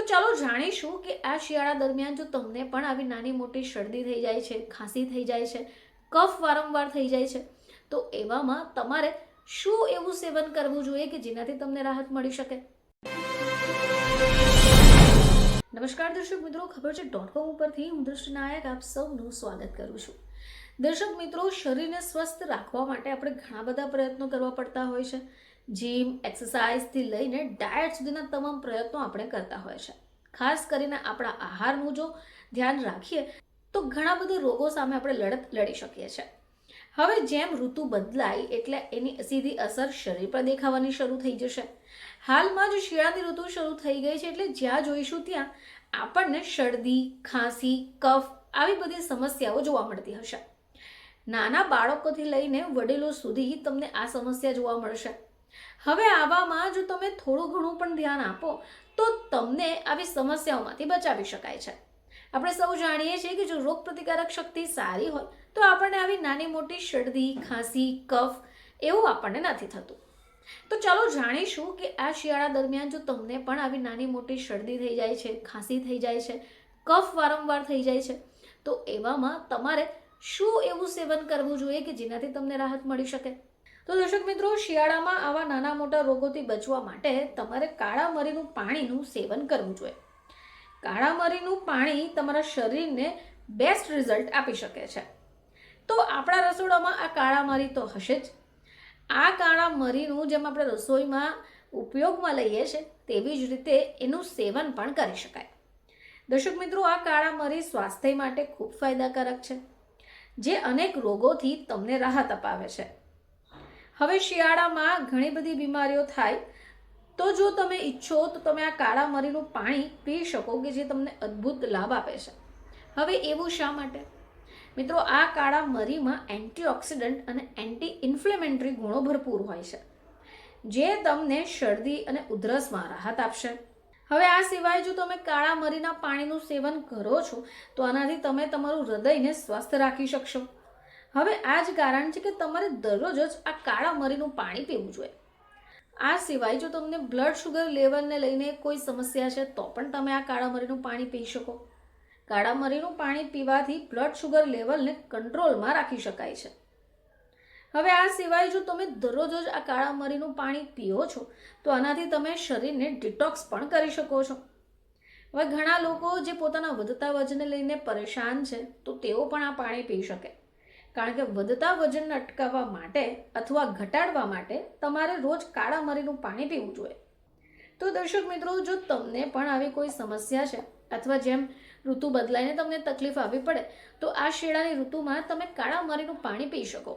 તો ચાલો જાણીશું કે આ શિયાળા દરમિયાન જો તમને પણ આવી નાની મોટી શરદી થઈ જાય છે, ખાંસી થઈ જાય છે, કફ વારંવાર થઈ જાય છે, તો એવામાં તમારે શું એવું સેવન કરવું જોઈએ કે જેનાથી તમને રાહત મળી શકે? નમસ્કાર દર્શક મિત્રો, ખબર છે ડોટ કોમ ઉપરથી હું દૃષ્ટિ નાયક આપ સૌનું સ્વાગત કરું છું. દર્શક મિત્રો, શરીરને સ્વસ્થ રાખવા માટે આપણે ઘણા બધા પ્રયત્નો કરવા પડતા હોય છે. જીમ એક્સરસાઇઝથી લઈને ડાયટ સુધીના તમામ પ્રયત્નો આપણે કરતા હોય છે. ખાસ કરીને આપણા આહારનું જો ધ્યાન રાખીએ, તો ઘણા બધા રોગો સામે આપણે લડત લડી શકીએ છીએ હવે જેમ ઋતુ બદલાય એટલે એની સીધી અસર શરીર પર દેખાવાની શરૂ થઈ જશે. હાલમાં જ શિયાળાની ઋતુ શરૂ થઈ ગઈ છે એટલે જ્યાં જોઈશું ત્યાં આપણને શરદી, ખાંસી, કફ આવી બધી સમસ્યાઓ જોવા મળતી હશે. નાના બાળકોથી લઈને વડીલો સુધી તમને આ સમસ્યા જોવા મળશે. હવે આવામાં જો તમે થોડું ઘણું પણ ધ્યાન આપો, તો તમને આવી સમસ્યાઓમાંથી બચાવી શકાય છે. આપણે સૌ જાણીએ છીએ કે જો રોગ પ્રતિકારક શક્તિ સારી હોય, તો આપણને આવી નાની મોટી શરદી, ખાંસી, કફ એવું આપણને નથી થતું. તો ચાલો જાણીશું કે આ શિયાળા દરમિયાન જો તમને પણ આવી નાની મોટી શરદી થઈ જાય છે, ખાંસી થઈ જાય છે, કફ વારંવાર થઈ જાય છે, તો એવામાં તમારે શું એવું સેવન કરવું જોઈએ કે જેનાથી તમને રાહત મળી શકે? તો દર્શક મિત્રો, શિયાળામાં આવા નાના મોટા રોગોથી બચવા માટે તમારે કાળા મરીનું પાણીનું સેવન કરવું જોઈએ. કાળા મરીનું પાણી તમારા શરીરને બેસ્ટ રિઝલ્ટ આપી શકે છે. તો આપણા રસોડામાં આ કાળા મરી તો હશે જ. આ કાળા મરીનું જેમ આપણે રસોઈમાં ઉપયોગમાં લઈએ છીએ, તેવી જ રીતે એનું સેવન પણ કરી શકાય. દર્શક મિત્રો, આ કાળા મરી સ્વાસ્થ્ય માટે ખૂબ ફાયદાકારક છે. જે અનેક રોગોથી તમને રાહત અપાવે છે. હવે શિયાળામાં ઘણી બધી બીમારીઓ થાય, તો જો તમે ઈચ્છો, તો તમે આ કાળા મરીનું પાણી પી શકો કે જે તમને અદ્ભુત લાભ આપે છે. હવે એવું શા માટે? મિત્રો, આ કાળા મરીમાં એન્ટીઓક્સિડન્ટ અને એન્ટી ઇન્ફ્લેમેન્ટરી ગુણો ભરપૂર હોય છે, જે તમને શરદી અને ઉધરસમાં રાહત આપશે. હવે આ સિવાય જો તમે કાળા મરીના પાણીનું સેવન કરો છો, તો આનાથી તમે તમારું હૃદયને સ્વસ્થ રાખી શકશો. હવે આ જ કારણ છે કે તમારે દરરોજ જ આ કાળા મરીનું પાણી પીવું જોઈએ. આ સિવાય જો તમને બ્લડ શુગર લેવલને લઈને કોઈ સમસ્યા છે, તો પણ તમે આ કાળા મરીનું પાણી પી શકો. કાળા મરીનું પાણી પીવાથી બ્લડ શુગર લેવલને કંટ્રોલમાં રાખી શકાય છે. હવે આ સિવાય જો તમે દરરોજ જ આ કાળા મરીનું પાણી પીઓ છો, તો આનાથી તમે શરીરને ડિટોક્સ પણ કરી શકો છો. હવે ઘણા લોકો જે પોતાના વધતા વજનને લઈને પરેશાન છે, તો તેઓ પણ આ પાણી પી શકે. કારણ કે વધતા વજનને અટકાવવા માટે અથવા ઘટાડવા માટે તમારે રોજ કાળા મરીનું પાણી પીવું જોઈએ. તો દર્શક મિત્રો, જો તમને પણ આવી કોઈ સમસ્યા છે અથવા જેમ ઋતુ બદલાઈને તમને તકલીફ આવી પડે, તો આ શેડાની ઋતુમાં તમે કાળા મરીનું પાણી પી શકો.